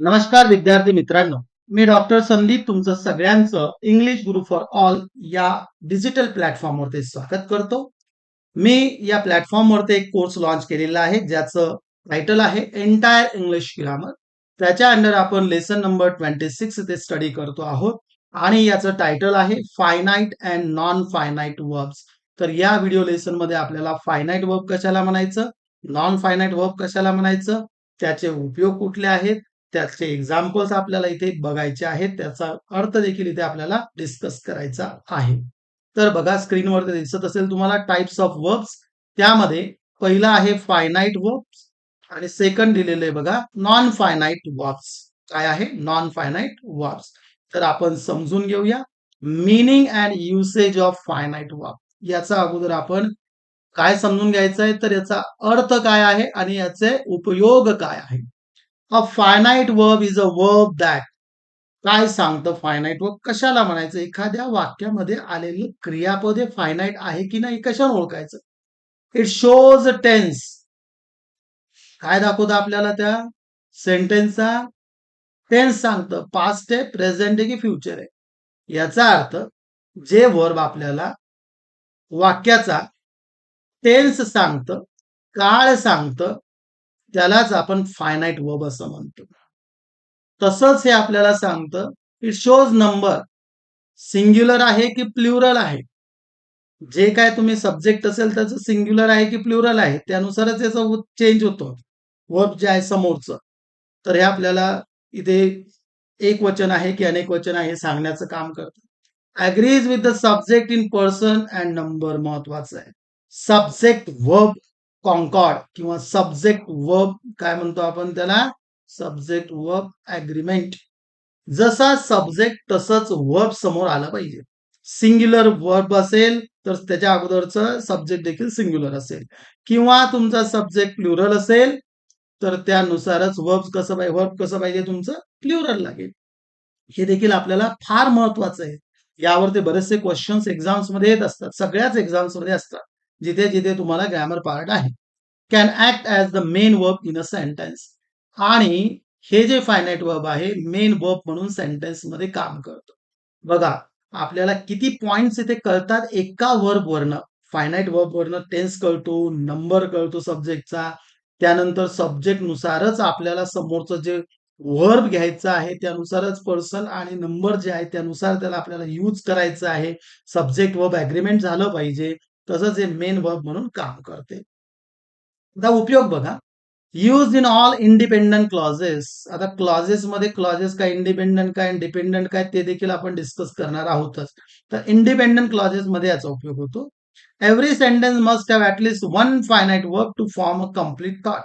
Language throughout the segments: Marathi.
नमस्कार विद्यार्थी मित्रांनो. मी डॉक्टर संदीप तुमचं सगळ्यांचं इंग्लिश गुरु फॉर ऑल या डिजिटल प्लॅटफॉर्मवरती स्वागत करतो. मी या प्लॅटफॉर्मवरती एक कोर्स लॉन्च केलेला आहे ज्याचं टायटल आहे एंटायर इंग्लिश ग्रामर त्याच्या अंडर आपण लेसन नंबर ट्वेंटी सिक्स इथे स्टडी करतो आहोत. आणि याचं टायटल आहे finite and non finite verbs तर या व्हिडिओ लेसनमध्ये आपल्याला फायनाईट वर्ब कशाला म्हणायचं? नॉन फायनाईट वर्ब कशाला म्हणायचं? त्याचे उपयोग कुठले आहेत? त्याचे एक्झाम्पल्स आपल्याला इथे बघायचे आहेत. त्याचा अर्थ देखील इथे आपल्याला डिस्कस करायचा आहे. तर बघा स्क्रीनवरती दिसत असेल तुम्हाला टाइप्स ऑफ वर्ब्स त्यामध्ये पहिला आहे फायनाईट वर्ब्स आणि सेकंड दिलेलं आहे बघा नॉन फायनाईट वर्ब्स काय आहे? नॉन फायनाईट वर्ब्स तर आपण समजून घेऊया. Meaning and usage of finite verb याचा अगोदर आपण काय समजून घ्यायचं आहे? तर याचा अर्थ काय आहे? आणि याचे उपयोग काय आहे? A finite verb is a verb that काय सांगतं फायनाईट वर्ब कशाला म्हणायचं? एखाद्या वाक्यामध्ये आलेलं क्रियापद हे फायनाईट आहे की नाही कशाला ओळखायचं? इट शोज टेन्स काय दाखवतं आपल्याला त्या? सेंटेन्सचा टेन्स सांगतं. पास्ट आहे प्रेझेंट आहे की फ्युचर आहे? याचा अर्थ जे वर्ब आपल्याला वाक्याचा टेन्स सांगतं काळ सांगतं त्यालाच आपण फायनाईट वर्ब असं म्हणतो. तसंच हे आपल्याला सांगतं इट शोज नंबर सिंग्युलर आहे की प्ल्युरल आहे? जे काय तुम्ही सब्जेक्ट असेल त्याचं सिंग्युलर आहे की प्ल्युरल आहे त्यानुसारच याचा चेंज होतो. वर्ब जे आहे समोरचं. तर हे आपल्याला इथे एक वचन आहे की अनेक वचन आहे हे सांगण्याचं काम करतं. Agrees with the subject in person and number महत्वाचं आहे. सब्जेक्ट वर्ब कॉन्कॉर्ड किंवा सब्जेक्ट वर्ब काय म्हणतो आपण त्याला? सब्जेक्ट वर्ब अग्रीमेंट जसा सब्जेक्ट तसंच वर्ब समोर आलं पाहिजे. सिंग्युलर वर्ब असेल तर त्याच्या अगोदरचं सब्जेक्ट देखील सिंग्युलर असेल. किंवा तुमचा सब्जेक्ट प्लुरल असेल तर त्यानुसारच वर्ब कसं पाहिजे वर्ब कसं पाहिजे तुमचं? प्लुरल लागेल. हे देखील आपल्याला फार महत्वाचं आहे. यावर ते बरेचसे क्वेश्चन्स एक्झाम्समध्ये येत असतात. सगळ्याच एक्झाम्समध्ये असतात. जिथे जिथे तुम्हाला ग्रॅमर पार्ट आहे. Can act as the main verb in a sentence आणि हे जे फायनाईट वर्ब आहे मेन वर्ब म्हणून सेंटेन्समध्ये काम करतो. बघा आपल्याला किती पॉइंट्स इथे कळतात एका वर्ब वरनं. फायनाईट वर्ब वरनं टेन्स कळतो नंबर कळतो सब्जेक्टचा त्यानंतर सब्जेक्ट नुसारच आपल्याला समोरचं जे वर्ब घ्यायचं आहे त्यानुसारच पर्सन आणि नंबर जे आहे त्यानुसार त्याला आपल्याला यूज करायचं आहे. सब्जेक्ट वर्ब ॲग्रीमेंट झालं पाहिजे. तसंच हे मेन वर्ब म्हणून काम करते. आता उपयोग बघा. Use in all independent clauses आता क्लॉजेस मध्ये क्लॉजेस काय इंडिपेंडंट काय डिपेंडंट काय ते देखील आपण डिस्कस करणार आहोतच. तर इंडिपेंडंट क्लॉजेस मध्ये याचा उपयोग होतो. Every sentence must have at least one finite verb to form a complete thought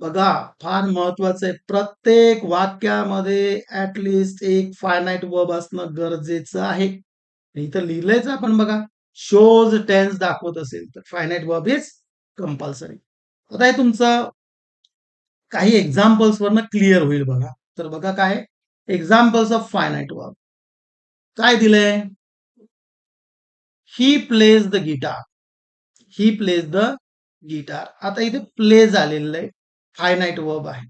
बघा फार महत्वाचं आहे. प्रत्येक वाक्यामध्ये ऍटलिस्ट एक फायनाईट वर्ब असणं गरजेचं आहे. इथं लिहिलंयच आपण बघा. शोज टेन्स दाखवत असेल तर फायनाईट वर्ब इज कंपल्सरी आता हे तुमचं काही एक्झाम्पल्स वरनं क्लिअर होईल बघा. तर बघा काय एक्झाम्पल्स ऑफ फायनाईट वर्ब काय दिलंय? He plays the guitar he plays the guitar आता इथे प्ले झालेलं आहे. फायनाईट वर्ब आहे.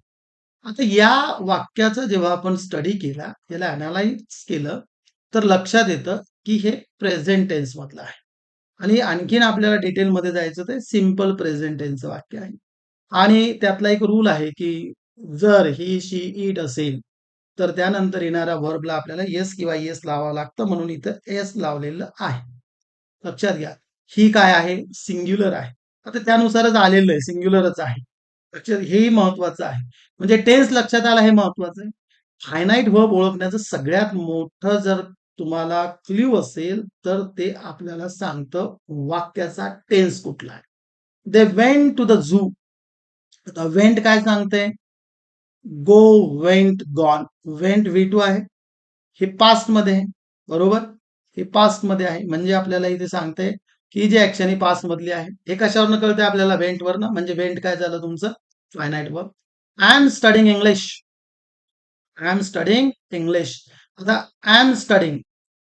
आता या वाक्याचा जेव्हा आपण स्टडी केला याला अनालाइज केलं तर लक्षात येतं की हे प्रेझेंट टेन्स मधलं आहे. आणि आणखीन आपल्याला डिटेलमध्ये जायचं ते सिंपल प्रेझेंट टेन्सचं वाक्य आहे. आणि त्यातला एक रूल आहे की जर ही शी इट असेल तर त्यानंतर येणाऱ्या वर्बला आपल्याला येस किंवा येस लावावं लागतं म्हणून इथं एस लावलेलं आहे. लक्षात घ्या. ही काय आहे? सिंग्युलर आहे. आता त्यानुसारच आलेलं आहे. सिंग्युलरच आहे. लक्षात हेही महत्वाचं आहे. म्हणजे टेन्स लक्षात आला हे महत्वाचं आहे. फायनाईट वर्ब ओळखण्याचं सगळ्यात मोठं जर तुम्हाला क्ल्यू असेल तर ते आपल्याला सांगतं वाक्याचा टेन्स कुठला आहे. They went to the zoo आता वेंट काय सांगते go went gone went V two आहे. हे पास्टमध्ये आहे. बरोबर? हे पास्टमध्ये आहे. म्हणजे आपल्याला इथे सांगते की जी ऍक्शन ही पास्ट मधली आहे हे कशावरनं कळते आपल्याला? वेंटवरनं म्हणजे वेंट काय झालं तुमचं? Finite verb I am studying English I am studying English आता आय एम स्टडिंग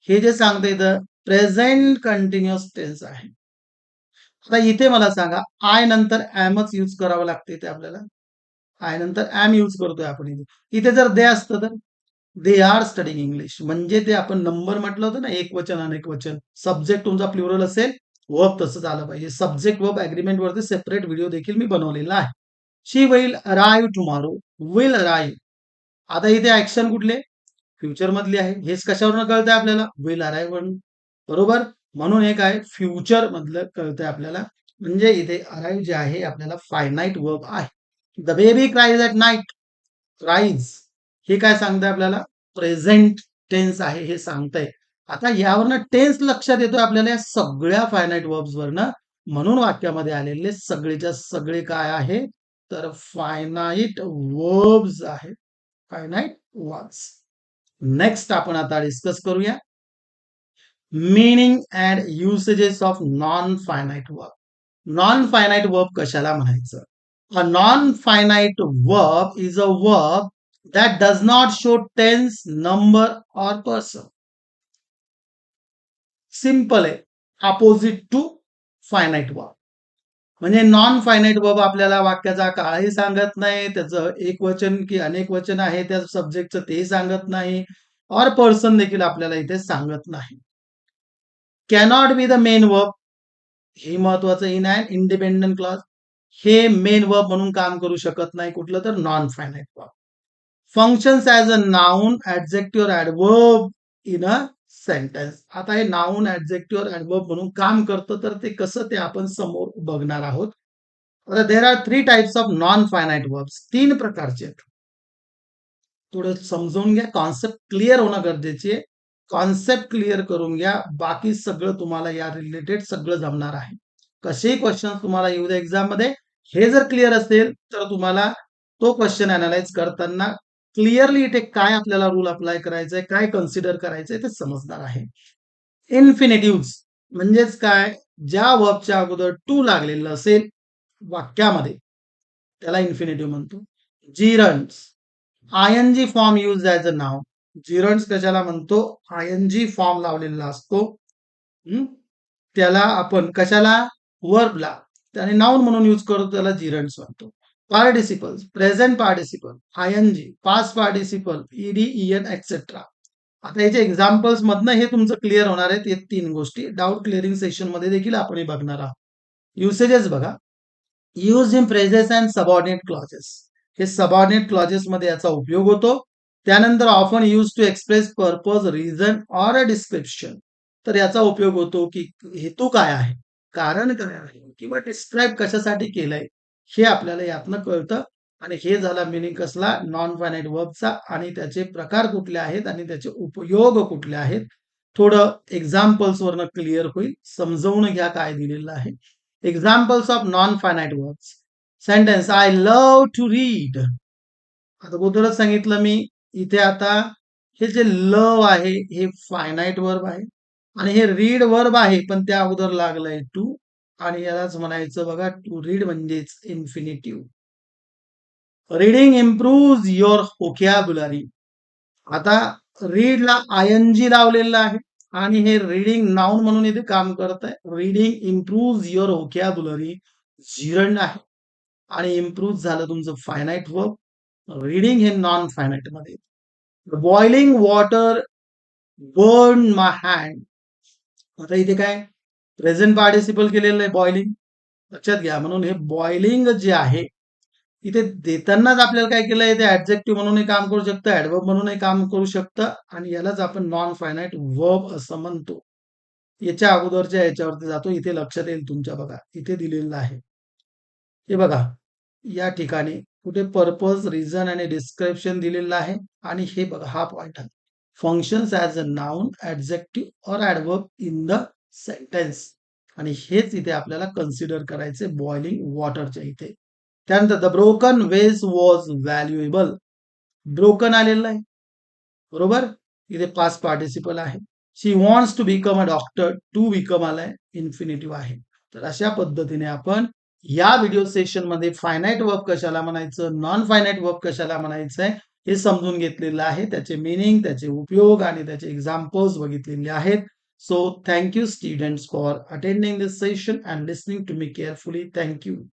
हे जे सांगते इथं प्रेझेंट कंटिन्युअस टेन्स आहे. आता इथे मला सांगा आय नंतर ऍमच यूज करावं लागते ते आपल्याला. आय नंतर ऍम यूज करतोय आपण इथे. इथे जर दे असतं तर दे आर स्टडिंग इंग्लिश म्हणजे ते आपण नंबर म्हटलं होतं ना एक वचन अनेक वचन. सब्जेक्ट तुमचा प्लुरल असेल वर्ब तसंच आलं पाहिजे. सब्जेक्ट वर्ब अग्रीमेंट वरती सेपरेट व्हिडिओ देखील मी बनवलेला आहे. She will arrive tomorrow will arrive आता इथे ऍक्शन कुठले? फ्युचर मधली आहे. हेच कशावरनं कळतंय आपल्याला? विल अराईव्ह बरोबर? म्हणून हे काय फ्युचर मधलं कळतंय आपल्याला. म्हणजे इथे अराईव्ह जे आहे आपल्याला फायनाईट वर्ब आहे. The baby cries at night cries हे काय सांगतंय आपल्याला? प्रेझेंट टेन्स आहे हे सांगतंय. आता यावरनं टेन्स लक्षात येतोय आपल्याला या सगळ्या फायनाईट वर्ब्स वरनं. म्हणून वाक्यामध्ये आलेले सगळेच्या सगळे काय आहे? तर फायनाईट वर्ब्स आहेत फायनाईट वर्ब्स नेक्स्ट आपण आता डिस्कस करूया. Meaning and usages of non finite verb non finite verb कशाला म्हणायचं? A non finite verb is a verb that does not show tense number or person simple आहे. अपोजिट टू फायनाईट वर्ब म्हणजे नॉन फायनाईट वर्ब आपल्याला वाक्याचा काळही सांगत नाही त्याचं एक वचन की अनेक वचन आहे त्या सब्जेक्टचं तेही सांगत नाही और पर्सन देखील आपल्याला इथे सांगत नाही. Cannot be the main verb हे महत्वाचं इन अँड इंडिपेंडंट क्लॉज हे मेन वर्ब म्हणून काम करू शकत नाही कुठलं तर non finite verb functions as a noun adjective adverb in a sentence आता हे नाऊन ऍडजेक्टिव्ह ऍडवर्ब म्हणून काम करतं तर ते कसं ते आपण समोर बघणार आहोत. आता there are three types of non finite verbs तीन प्रकारचे आहेत. थोडं समजून घ्या. कॉन्सेप्ट क्लिअर होणं गरजेचे आहे. कॉन्सेप्ट क्लिअर करून घ्या. बाकी सगळं तुम्हाला या रिलेटेड सगळं जमणार आहे. कसेही क्वेश्चन तुम्हाला येऊ द्या एक्झाममध्ये. हे जर क्लिअर असेल तर तुम्हाला तो क्वेश्चन अनालाइज करताना क्लिअरली इथे काय आपल्याला रूल अप्लाय करायचंय काय कन्सिडर करायचंय ते समजणार आहे. इन्फिनेटिव्ह म्हणजेच काय? ज्या वर्बच्या अगोदर टू लागलेलं असेल वाक्यामध्ये त्याला इन्फिनेटिव्ह म्हणतो. Gerunds I N G form use as a now. Gerunds कशाला म्हणतो? आय एन जी फॉर्म लावलेला असतो. त्याला आपण कशाला? वर्बला त्याने नाऊन म्हणून यूज करतो त्याला जिरंट्स म्हणतो. Participle present participle ing, past participle, ed, participle etc. Etcetera आता याचे एक्झाम्पल्स मधनं हे तुमचं क्लिअर होणार आहेत हे तीन गोष्टी. डाऊट क्लिअरिंग सेशनमध्ये देखील आपण हे बघणार आहोत. युसेजेस बघा. Use in phrases and subordinate clauses हे सबऑर्डिनेट क्लॉजेस मध्ये याचा उपयोग होतो. त्यानंतर often use to express purpose reason or a description तर याचा उपयोग होतो की हेतू काय आहे कारण काय आहे किंवा डिस्क्राईब कशासाठी केलंय. हे आपल्याला यातनं कळतं. आणि हे झाला मिनिंग कसला? नॉन फायनाईट वर्बचा आणि त्याचे प्रकार कुठले आहेत? आणि त्याचे उपयोग कुठले आहेत? थोडं एक्झाम्पल्स वरनं क्लिअर होईल. समजवून घ्या काय दिलेलं आहे. Examples of non finite verbs sentence I love to read आता अगोदरच सांगितलं मी. इथे आता हे जे लव आहे हे फायनाईट वर्ब आहे. आणि हे रीड वर्ब आहे पण त्या अगोदर लागलंय टू आणि यालाच म्हणायचं बघा टू रीड म्हणजेच infinitive reading improve your vocabulary आता रीडला आय एन जी लावलेलं आहे आणि हे रीडिंग नाऊन म्हणून इथे काम करत आहे reading improve your vocabulary gerund आहे. आणि इम्प्रूव्ह झालं तुमचं फायनाईट वर्क रीडिंग हे नॉन फायनाईटमध्ये boiling water burn my hand आता इथे काय? प्रेझेंट पार्टिसिपल केलेलं आहे बॉइलिंग लक्षात घ्या म्हणून हे बॉइलिंग जे आहे इथे देतानाच आपल्याला काय केलंय ते ऍब्जेक्टिव्ह म्हणूनही काम करू शकतं ऍडवर्ब म्हणूनही काम करू शकतं आणि यालाच आपण नॉन फायनाईट वर्ब असं म्हणतो. याच्या अगोदरच्या याच्यावरती जातो इथे लक्षात येईल तुमच्या बघा इथे दिलेलं आहे. हे बघा या ठिकाणी कुठे पर्पज रिझन आणि डिस्क्रिप्शन दिलेलं आहे आणि हे बघा हा पॉइंट आहे. Functions as a noun adjective or adverb in the sentence आणि हेच इथे आपल्याला कन्सिडर करायचे बॉइलिंग वॉटरच्या इथे. त्यानंतर the broken vase was valuable broken आलेलं आहे. बरोबर? इथे पाच पार्टिसिपल आहे. She wants to become a doctor to become आलाय. इन्फिनिटिव्ह आहे. तर अशा पद्धतीने आपण या व्हिडिओ सेशनमध्ये फायनाईट वर्क कशाला म्हणायचं? नॉन फायनाईट वर्क कशाला म्हणायचं आहे हे समजून घेतलेलं आहे. त्याचे मिनिंग त्याचे उपयोग आणि त्याचे एक्झाम्पल्स बघितलेले आहेत. So thank you students for attending this session and listening to me carefully. Thank you.